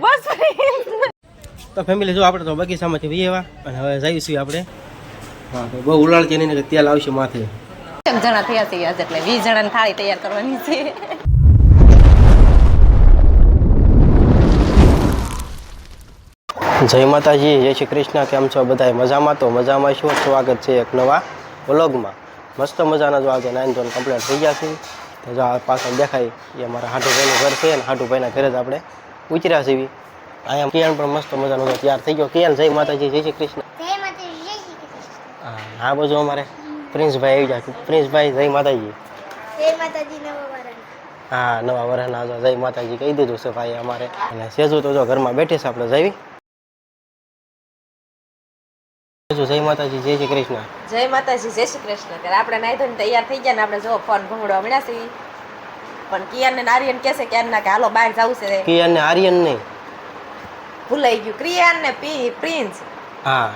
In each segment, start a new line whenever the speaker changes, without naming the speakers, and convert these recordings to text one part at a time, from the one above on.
બસ
તો ફેમિલી જો આપણે તો બગીચામાંથી વહી એવા અને હવે જઈશું આપણે. હા તો બહુ ઉલાળ છે ને તેલ આવશે માથે.
એક જણા થયા છે આજ એટલે વીસ જણાની થાળી તૈયાર કરવાની છે.
જય માતાજી જય શ્રી કૃષ્ણ કેમ છો બધા મજામાં? તો મજામાં શું સ્વાગત છે એક નવા વ્લોગમાં. મસ્ત મજાના જો આજે નાઇન ધોરણ કમ્પ્લીટ થઈ ગયા છે. તો જો પાછળ દેખાય એ અમારા હાટુભાઈનું ઘર છે અને હાટુભાઈના ઘરે જ આપણે ઉતર્યા સીવી અહીંયા કિયાન પણ મસ્ત મજાનો તૈયાર થઈ ગયો. કિયાન જય માતાજી જય શ્રી કૃષ્ણ. હા આ બાજુ અમારે. પ્રિન્સભાઈ આવી જાય પ્રિન્સભાઈ જય માતાજી. હા નવા વર્ષના ના જય માતાજી કહી દીધું છે ભાઈ અમારે. અને સેજુ તો જો ઘરમાં બેઠી છે આપણે. જઈ સેજુ જય માતાજી જય શ્રી કૃષ્ણ.
જય માતાજી જય શ્રી કૃષ્ણ. ત્યારે આપણે નાઈ ધોઈને તૈયાર થઈ ગયા ને આપણે જો ફોન ભૂંગળવા હમણાં છે પણ કિયાન ને આર્યન કહેશે કે ના કે હાલો બહાર જવું છે.
કિયાન ને આર્યન નહીં
ભૂલાઈ ગયું. ક્રિયાન ને પ્રિન્સ.
હા.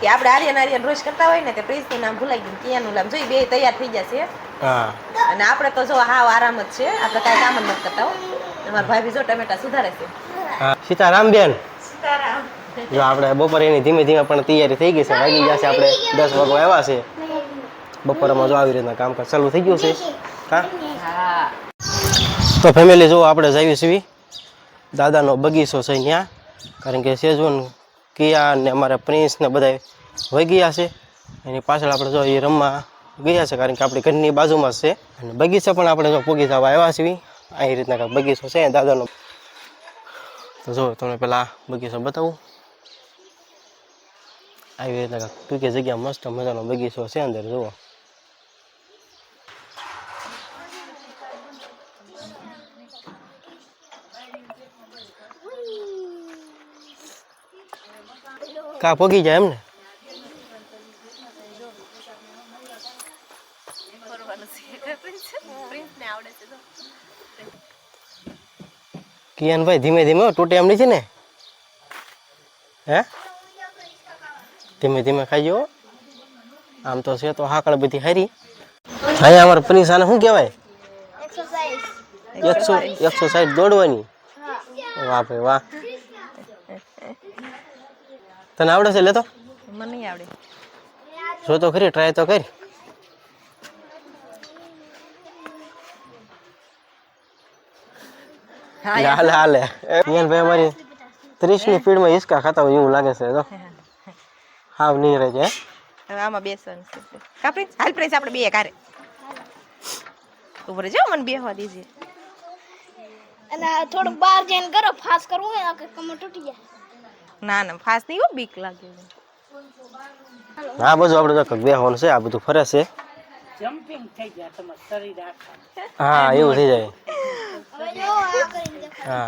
કે આપણે આર્યન આર્યન રોજ કરતા હોય ને તે પ્રિન્સનું નામ ભૂલાઈ ગયું કિયાનનું નામ. જોઈ બે તૈયાર થઈ ગયા છે.
હા.
અને આપણે તો જો હાવ આરામ જ છે. આપણે કાંઈ કામ જ નથી કરતા હો. અમારા ભાભી જો ટમેટા સુધારે છે.
સીતારામ બેન. સીતારામ. જો આપણે બપોરે એની ધીમે ધીમે પણ તૈયારી થઈ ગઈ છે. વાગી ગયા છે આપણે દસ વાગો આવ્યા છે. બપોરમાં જો આવી રીતના કામકાજ ચાલુ થઈ ગયું છે. હા. તો ફેમિલી જો આપણે જઈએ છીએ. દાદાનો બગીચો છે ત્યાં કારણ કે સેજવન કિયા ને અમારા પ્રિન્સ ને બધા વહી ગયા છે. એની પાછળ આપણે જો એ રમવા ગયા છે કારણ કે આપણી ઘરની બાજુમાં છે. અને બગીચા પણ આપણે જો પોગી જવા આવ્યા છીએ. આ રીતના બગીચો છે દાદાનો. તો જો તમને પેલા બગીચો બતાવું. આવી રીતના ટૂંકી જગ્યા મસ્ત મજાનો બગીચો છે અંદર જુઓ. કા પગી જાય એમ ને કિયાનભાઈ ધીમે ધીમે તૂટે એમ નથી ને? હે? ધીમે ધીમે ખાઈજો હો. આમ તો છે તો હાકળ બધી હારી. અહીંયા અમારે પ્રિન્સ આને શું કહેવાય? એકસો એકસો સાઠ દોડવાની. વાહ ભાઈ વાહ. તને આવડે છે લેતો
મને નહીં આવડે.
જો તો ખરી ટ્રાય તો કરી
હા
હાલે હાલે. ભાઈ અમારી ત્રીસની સ્પીડમાં હિસકા ખાતા હોય એવું લાગે છે જો. હાવ નહીં રહે છે
હવે આમાં બેસવાનું છે કા પ્રિન્સ હાલ પ્રિન્સ આપણે બે કારે ઉપર જાઓ મને બેહવા દીજે.
અને થોડુંક બહાર જઈને કરો ફાસ કરવું હોય કે કમર તૂટી જાય.
ના ના ફાસ્ટ નહીં હો બીક લાગે
હા બધું આપણે બે હોન છે આ બધું ફરે છે. હા એવું થઈ જાય
શરીર આખા. હા એવું થઈ
જાય.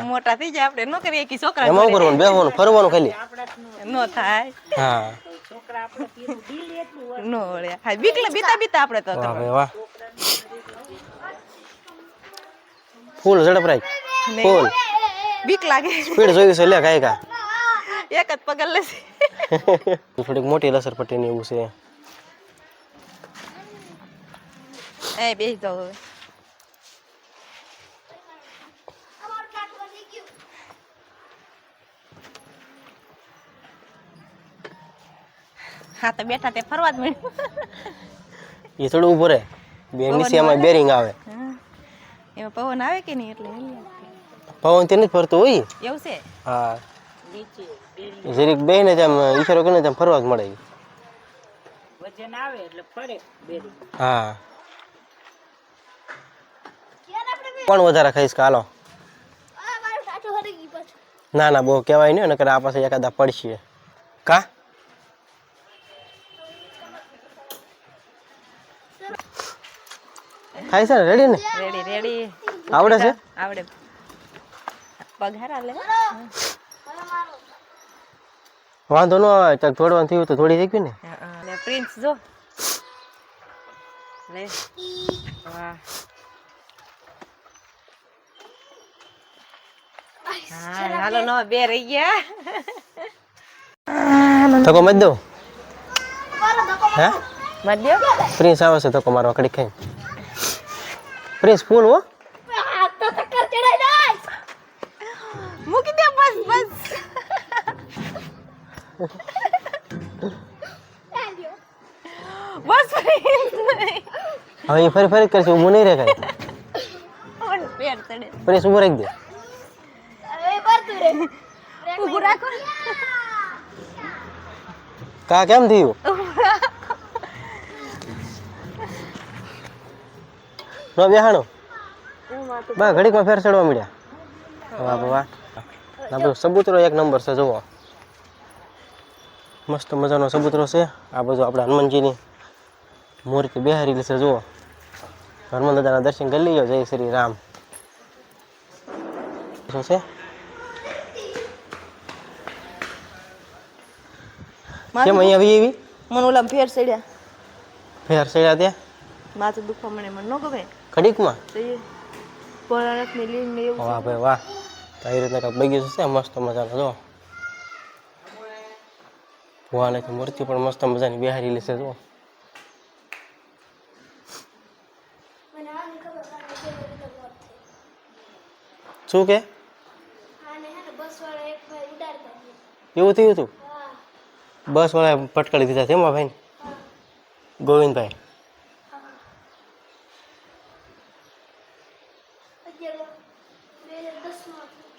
મોટા થઈ જાય આપણે નો કરીએ કે છોકરા
એમાં કરવાનું બેહવાનું ફરવાનું ખાલી.
નો થાય.
હા.
નો બીતા બીતા આપણે તો
વાહ વાહ. ફૂલ ઝડપ રાખ. ફૂલ.
બીક લાગે.
સ્પીડ જોયું છે લે કાંઈ કા
એક જ પગલ લેશે
થોડીક મોટી લસર પટ્ટી ને એવું છે.
એ બેસી જાઓ હવે. હા તો બેઠા તે ફરવા જ મળ્યું.
એ થોડું ઊભો રહે. બે નીચે એમાં બેરિંગ આવે.
એમાં પવન આવે કે નહીં? એટલે
પવન તેને જ ફરતું હોય.
એવું છે?
હા. જરીક બે ને તેમ ઈશારો કરીને તેમ ફરવા જ મળે. હા. કોણ વધારે ખાઈશ કાલો
આ મારું સાચું હરી ગઈ પાછું.
ના ના બહુ કહેવાય નહીં નકર આ પાસે એકાદા પડશે. કા? ખાઈ છે રેડી ને?
રેડી રેડી
આવડે છે?
આવડે. પગાર હારા લે.
વાંધો ન આવે ચાલ દોડવાનું થયું તો થોડી થઈ ગયું ને.
પ્રિન્સ જો. લે. વાહ. હાલો નો બે રહી ગયા.
ધક્કો મત
ધક્કો
હે? પ્રિન્સ આવે છે ધક્કો મારવા કડી ખાઈ પ્રિન્સ ફૂલ હો.
બસ
હવે ફરી ફરી કરશે હું નહીં રે કઈ.
પણ
શું રાખી દે? કા કેમ થયું? નો બેહાણો બા ઘડીકમાં ફેર ચડવા મળ્યા વાહ સબૂતરો એક નંબર છે જોવો મસ્ત મજાનો સબૂતરો છે. આ બધું આપણે હનુમાનજીની મૂર્તિ બેહારી છે જુઓ. હનુમાન દાદાના દર્શન કરી લઈએ જય શ્રી રામ. શું છે? કેમ અહીંયા આવી એવી
મને ઓલા ફેર ચડ્યા.
ફેર ચડ્યા ત્યાં
માથું દુખવા મને મને ન ગમે
ખડીકમાં
તો એ ને એવું
વાહ ભાઈ વાહ. તો આવી રીતના કાંઈક બગીચો છે મસ્ત મજાનો જો ભગવાનની મૂર્તિ પણ મસ્ત મજાની બિહારી છે જો. શું કે?
ભાઈ.
એવું થયું હતું? બસ વાળા પટકાળી દીધા તેમાં ભાઈ
હા.
ગોવિંદભાઈ.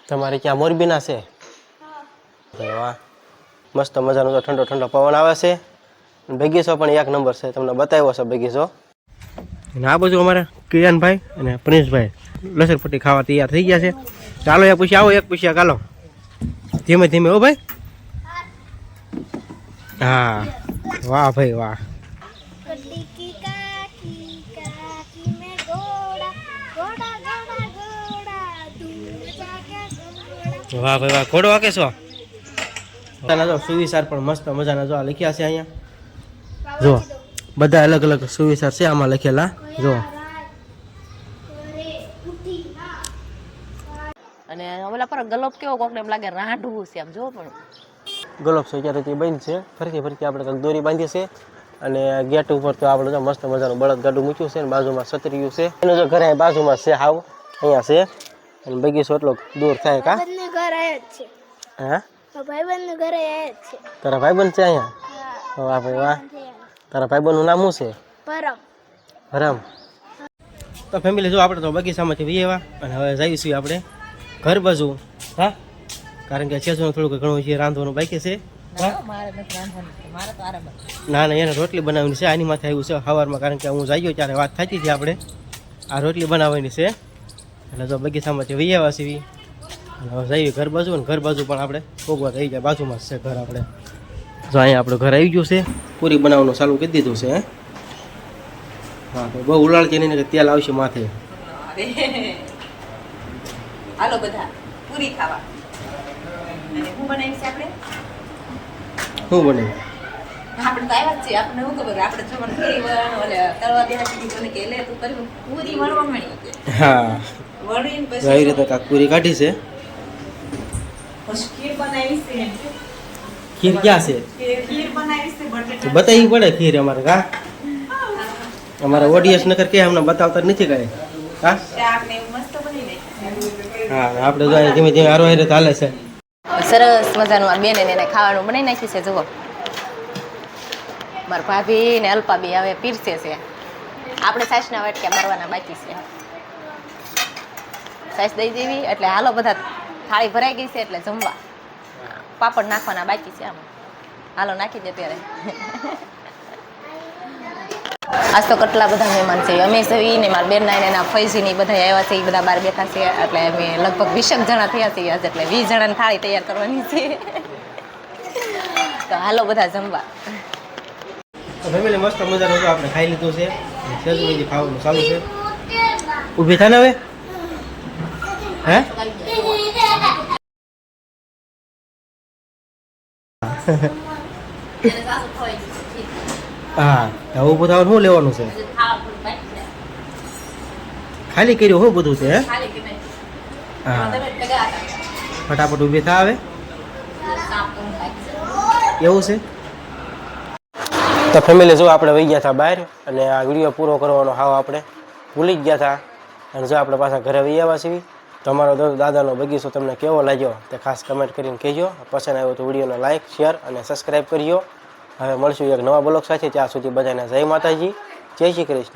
તમારે ક્યાં મોરબીના છે? વાહ. મસ્ત મજાનો તો ઠંડો ઠંડો પવન આવે છે. બગીચો પણ એક નંબર છે. તમને બતાવ્યો છે બગીચો અને આ બાજુ અમારા કિરણભાઈ અને પ્રિન્સભાઈ લસરપટ્ટી ખાવા તૈયાર થઈ ગયા છે. ચાલો એક પૂછ્યા આવો એક પૂછ્યા ચાલો. ધીમે ધીમે ઓ ભાઈ. હા વાહ ભાઈ વાહ. વાહ ભાઈ વાહ. ઘોડો વાકે છો? પોતાના જો સુવિચાર પણ મસ્ત મજાના જો આ લખ્યા છે અહીંયા. જો બધા અલગ અલગ સુવિચાર છે આમાં લખેલા. જો.
અને ઓલા પર ગલોપ કેવો કોકને એમ લાગે રાંઢવું છે આમ જો પણ.
ગલોપ છે ત્યારે તે બંધ છે. ફરતી ફરતી આપણે કંઈક દોરી બાંધીએ છે અને ગેટ ઉપર તો આપણે જો મસ્ત મજાનું બળદ ગાડું મૂક્યું છે અને બાજુમાં છત્રીયું છે. એનું જો ઘરે બાજુમાં છે હાવ અહીંયા છે. અને બગીચો એટલો દૂર થાય કા?
ઘર આયા જ છે.
હા?
તો ભાઈબંધનું ઘરે છે.
તારા ભાઈબંધ છે અહીંયા? વાહ ભાઈ વાહ. તારા ભાઈબંધનું નામ શું છે?
પરમ
હરામ તો ફેમિલી જો આપણે તો બગીચામાંથી વી આવ્યા અને હવે જઈશું આપણે ઘર બાજુ. હા? કારણ કે છેસું થોડુંક ઘણું છે રાંધવાનું બાકી છે. હા?
મારે નથી રાંધવાનું મારે તો આરામ
ના ના એને રોટલી બનાવવાની છે આની માથે આવ્યું છે સવારમાં કારણ કે હું જઈએ ત્યારે વાત થતી હતી આપણે. આ રોટલી બનાવવાની છે. એટલે જો બગીચામાંથી વહી આવ્યા છીએ. જઈએ ઘર બાજુ ને ઘર બાજુ પણ આપણે ભોગવા થઈ જાય બાજુમાં જ છે ઘર આપણે. જો અહીંયા આપણું ઘર આવી ગયું છે. પૂરી બનાવવાનું ચાલુ કરી દીધું છે હે? હા તો બહુ ઉલાળ નહીં ને તેલ આવશે માથે.
હાલો બધા પૂરી ખાવા. અને બનાવી બનાવીશ આપણે?
શું બને
આપણે તો આવ્યા જ છીએ. આપણે શું ખબર? આપણે જમણ પૂરી વળણ ઓલે તળવા દેવા કીધી મને કે લે તું કરી પૂરી વળવા મળી
હા.
વળીને
તો આવી રીતે કાંક પૂરી કાઢી છે.
ખીર બનાવી છે.
ખીર ક્યાં છે?
ખીર બનાવી છે
તો
બટેટા
બતાવવી પડે ખીર અમારે કા અમારા ઓડિયન્સ નકર કે અમને બતાવતા નથી કાંઈ. હા? આપણે જો ધીમે ધીમે હારો હારે ચાલે છે.
સરસ મજાનું આ બેન એને ખાવાનું બનાવી નાખ્યું છે જુઓ. મારા ભાભી ને અલ્પાબી હવે પીરસે છે. આપણે સાસના વાટક્યા મારવાના બાકી છે. સાસ દઈ દેવી એટલે હાલો બધા થાળી ભરાઈ ગઈ છે એટલે જમવા. પાપડ નાખવાના બાકી છે આમાં. હાલો નાખી દે ત્યારે આજ તો કેટલા બધા મહેમાન છે. અમે સવી ને મારા બેન એના ફૈજી ને બધા આવ્યા છે. એ બધા બહાર બેઠા છે. એટલે અમે લગભગ વીસેક જણા થયા છીએ આજે. એટલે વીસ જણાની થાળી તૈયાર કરવાની છે. તો હાલો બધા જમવા.
ફેમિલી મસ્ત મજાનું આપણે ખાઈ લીધું છે. સેજુજી ખાવાનું ચાલુ છે. ઊભી થાય ને હવે? હે? હા તો ઊભું થવાનું શું લેવાનું છે ખાલી કર્યું શું બધું છે હે હા ફટાફટ ઊભી થા આવે એવું છે તો ફેમિલી જો આપણે વહી ગયા હતા બહાર અને આ વીડિયો પૂરો કરવાનો હાવ આપણે ભૂલી જ ગયા હતા અને જો આપણે પાછા ઘરે વહી આવ્યા છીએ તમારો દાદાનો બગીચો તમને કેવો લાગ્યો તે ખાસ કમેન્ટ કરીને કહેજો. પસંદ આવ્યો તો વિડીયોને લાઇક શેર અને સબસ્ક્રાઈબ કરજો. હવે મળશું એક નવા બ્લોગ સાથે. ત્યાં સુધી બધાને જય માતાજી. જય શ્રી કૃષ્ણ.